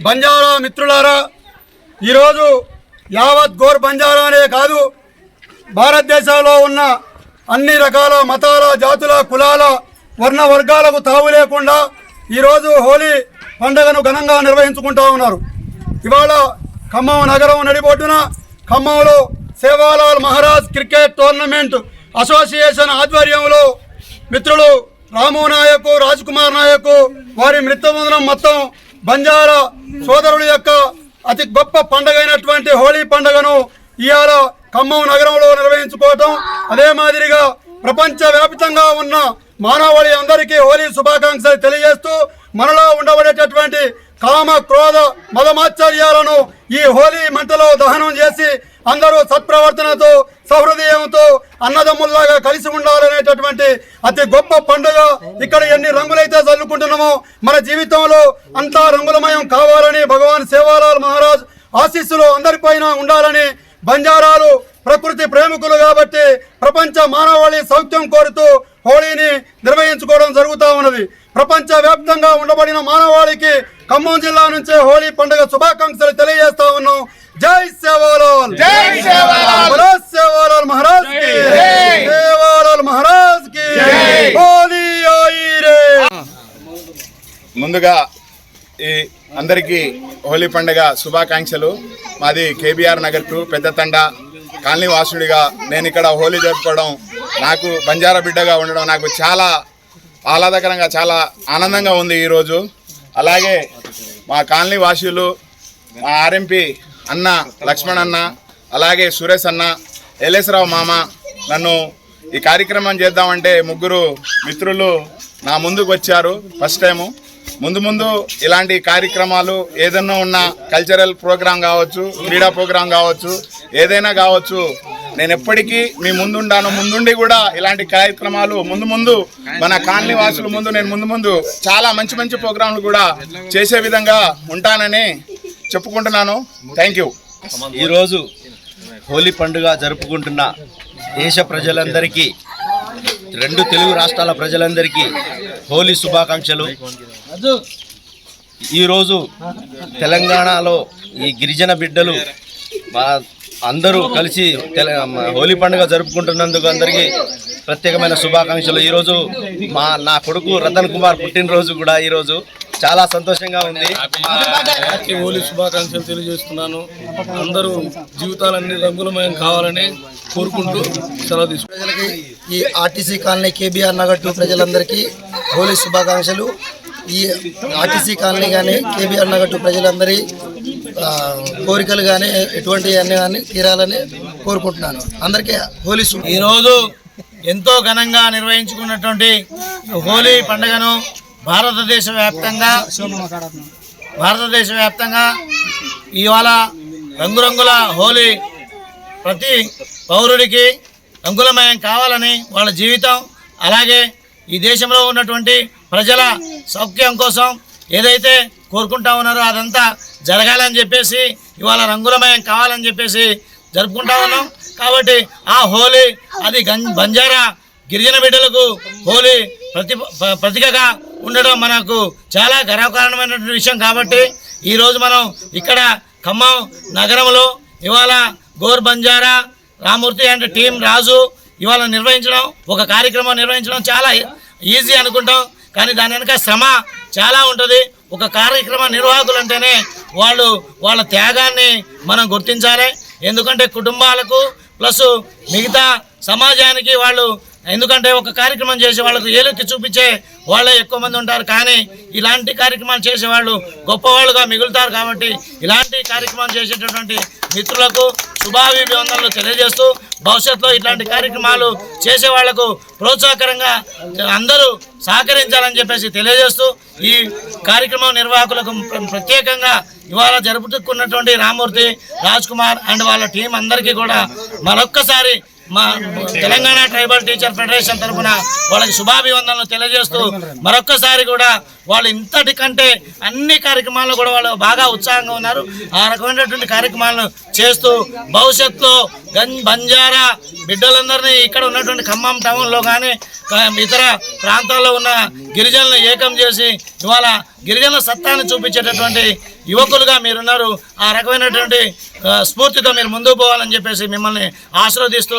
బంజారా మిత్రులారా ఈరోజు యావత్ గోర్ బంజారా అనే కాదు భారతదేశంలో ఉన్న అన్ని రకాల మతాల జాతుల కులాల వర్ణ వర్గాలకు తావు లేకుండా ఈరోజు హోలీ పండుగను ఘనంగా నిర్వహించుకుంటా ఉన్నారు. ఇవాళ ఖమ్మం నగరం నడిబొడ్డున ఖమ్మంలో Sevalal Maharaj cricket tournament association ఆధ్వర్యంలో మిత్రులు రాము నాయకు రాజ్ కుమార్ నాయకు వారి మృత్యువందనం మొత్తం బంజారా సోదరుల యొక్క అతి గొప్ప పండగ అయినటువంటి హోలీ పండుగను ఇవాళ ఖమ్మం నగరంలో నిర్వహించుకోవటం. అదే మాదిరిగా ప్రపంచ వ్యాప్తంగా ఉన్న మానవాళి అందరికీ హోలీ శుభాకాంక్షలు తెలియజేస్తూ మనలో ఉండబడేటటువంటి కామ క్రోధ మదమాచార్యాలను ఈ హోలీ మంటలో దహనం చేసి అందరూ సత్ప్రవర్తనతో సహృదయంతో అన్నదమ్ముల్లాగా కలిసి ఉండాలనేటటువంటి అతి గొప్ప పండుగ ఇక్కడ ఎన్ని రంగులైతే చల్లుకుంటున్నామో మన జీవితంలో అంతా రంగులమయం కావాలని భగవాన్ సేవాలాల్ మహారాజ్ ఆశీస్సులు అందరిపైన ఉండాలని బంజారాలు ప్రకృతి ప్రేమికులు కాబట్టి ప్రపంచ మానవాళి సౌఖ్యం కోరుతూ హోళీని నిర్వహించారు జరుగుతూ ఉన్నది. ప్రపంచ వ్యాప్తంగా ఉండబడిన మానవాళికి ఖమ్మం జిల్లా నుంచే హోళీ పండుగ శుభాకాంక్షలు తెలియజేస్తా ఉన్నాం. జై సేవాలాల్ జై సేవాలాల్ మహారాజ్కి. సేవాలాల్ మహారాజ్కి. హోలీ ముందుగా ఈ అందరికీ హోలీ పండుగ శుభాకాంక్షలు. మాది కేబీఆర్ నగర్ టూ పెద్ద తండ కాలనీ వాసుడిగా నేను ఇక్కడ హోలీ జరుపుకోవడం నాకు బంజారా బిడ్డగా ఉండడం నాకు చాలా ఆహ్లాదకరంగా చాలా ఆనందంగా ఉంది ఈరోజు. అలాగే మా కాలనీ వాసులు మా ఆర్ఎంపీ అన్న లక్ష్మణ్ అన్న అలాగే సురేష్ అన్న ఎల్ఎస్రావు మామ నన్ను ఈ కార్యక్రమం చేద్దామంటే ముగ్గురు మిత్రులు నా ముందుకు వచ్చారు ఫస్ట్ టైము. ముందు ముందు ఇలాంటి కార్యక్రమాలు ఏదైనా ఉన్న కల్చరల్ ప్రోగ్రాం కావచ్చు క్రీడా ప్రోగ్రాం కావచ్చు ఏదైనా కావచ్చు నేను ఎప్పటికీ మీ ముందుండాను ముందుండి కూడా ఇలాంటి కార్యక్రమాలు ముందు ముందు మన కాలనీ వాసుల ముందు నేను ముందు ముందు చాలా మంచి మంచి ప్రోగ్రాంలు కూడా చేసే విధంగా ఉంటానని చెప్పుకుంటున్నాను. థ్యాంక్ యూ ఈరోజు హోలీ పండుగ జరుపుకుంటున్న దేశ ప్రజలందరికీ రెండు తెలుగు రాష్ట్రాల ప్రజలందరికీ హోలీ శుభాకాంక్షలు. ఈరోజు తెలంగాణలో ఈ గిరిజన బిడ్డలు మా అందరూ కలిసి తెల మా హోలీ పండుగ జరుపుకుంటున్నందుకు అందరికీ ప్రత్యేకమైన శుభాకాంక్షలు. ఈరోజు మా నా కొడుకు రతన్ కుమార్ పుట్టినరోజు కూడా ఈరోజు చాలా సంతోషంగా ఉంది. హ్యాపీ హోలీ శుభాకాంక్షలు తెలియజేస్తున్నాను. అందరూ జీవితాలన్నీ రంగులమయం కావాలని కోరుకుంటూ సెలవు ప్రజలకి ఈ RTC colony KBR Nagar two ప్రజలందరికీ హోలీ శుభాకాంక్షలు. ఈ ఆర్టీసీ కాలనీ కానీ కేబీఆర్ నగర్ టూ ప్రజలందరి కోరికలు కానీ ఎటువంటి అన్ని కానీ తీరాలని కోరుకుంటున్నాను. అందరికీ హోలీ శుభ ఈరోజు ఎంతో ఘనంగా నిర్వహించుకున్నటువంటి హోలీ పండుగను భారతదేశ వ్యాప్తంగా భారతదేశ వ్యాప్తంగా ఇవాళ రంగురంగుల హోలీ ప్రతి పౌరుడికి రంగులమయం కావాలని వాళ్ళ జీవితం. అలాగే ఈ దేశంలో ఉన్నటువంటి ప్రజల సౌఖ్యం కోసం ఏదైతే కోరుకుంటా ఉన్నారో అదంతా జరగాలని చెప్పేసి ఇవాళ రంగులమయం కావాలని చెప్పేసి జరుపుకుంటా ఉన్నాం. కాబట్టి ఆ హోలీ అది గం- బంజారా గిరిజన బిడ్డలకు హోలీ ప్రతి ప్రతికగా ఉండడం మనకు చాలా గర్వకారణమైనటువంటి విషయం కాబట్టి ఈరోజు మనం ఇక్కడ ఖమ్మం నగరంలో ఇవాళ గోర్ బంజారా రామూర్తి అండ్ టీం రాజు ఇవాళ నిర్వహించడం ఒక కార్యక్రమం నిర్వహించడం చాలా ఈజీ అనుకుంటాం. కానీ దాని వెనక శ్రమ చాలా ఉంటుంది. ఒక కార్యక్రమ నిర్వాహకులు అంటేనే వాళ్ళు వాళ్ళ త్యాగాన్ని మనం గుర్తించాలి. ఎందుకంటే కుటుంబాలకు ప్లస్ మిగతా సమాజానికి వాళ్ళు ఎందుకంటే ఒక కార్యక్రమం చేసే వాళ్ళకు ఏలెత్తి చూపించే వాళ్ళే ఎక్కువ మంది ఉంటారు. కానీ ఇలాంటి కార్యక్రమాలు చేసే వాళ్ళు గొప్పవాళ్ళుగా మిగులుతారు కాబట్టి ఇలాంటి కార్యక్రమాలు చేసేటటువంటి మిత్రులకు శుభాభివందనలు తెలియజేస్తూ భవిష్యత్తులో ఇట్లాంటి కార్యక్రమాలు చేసే వాళ్ళకు ప్రోత్సాహకరంగా అందరూ సహకరించాలని చెప్పేసి తెలియజేస్తూ ఈ కార్యక్రమం నిర్వాహకులకు ప్ర- ప్రత్యేకంగా ఇవాళ జరుపుతున్నటువంటి రామూర్తి రాజ్ కుమార్ అండ్ వాళ్ళ టీం అందరికీ కూడా మరొక్కసారి మా తెలంగాణ ట్రైబల్ టీచర్ ఫెడరేషన్ తరఫున వాళ్ళకి శుభాభివందనలు తెలియజేస్తూ మరొక్కసారి కూడా వాళ్ళు ఇంతటి కంటే అన్ని కార్యక్రమాల్లో కూడా వాళ్ళు బాగా ఉత్సాహంగా ఉన్నారు. ఆ రకమైనటువంటి కార్యక్రమాలను చేస్తూ భవిష్యత్తులో గం బంజారా బిడ్డలందరినీ ఇక్కడ ఉన్నటువంటి ఖమ్మం టౌన్లో కానీ ఇతర ప్రాంతాల్లో ఉన్న గిరిజనులను ఏకం చేసి ఇవాళ గిరిజనుల సత్తాన్ని చూపించేటటువంటి యువకులుగా మీరున్నారు. ఆ రకమైనటువంటి స్ఫూర్తితో మీరు ముందుకు పోవాలని చెప్పేసి మిమ్మల్ని ఆశీర్వదిస్తూ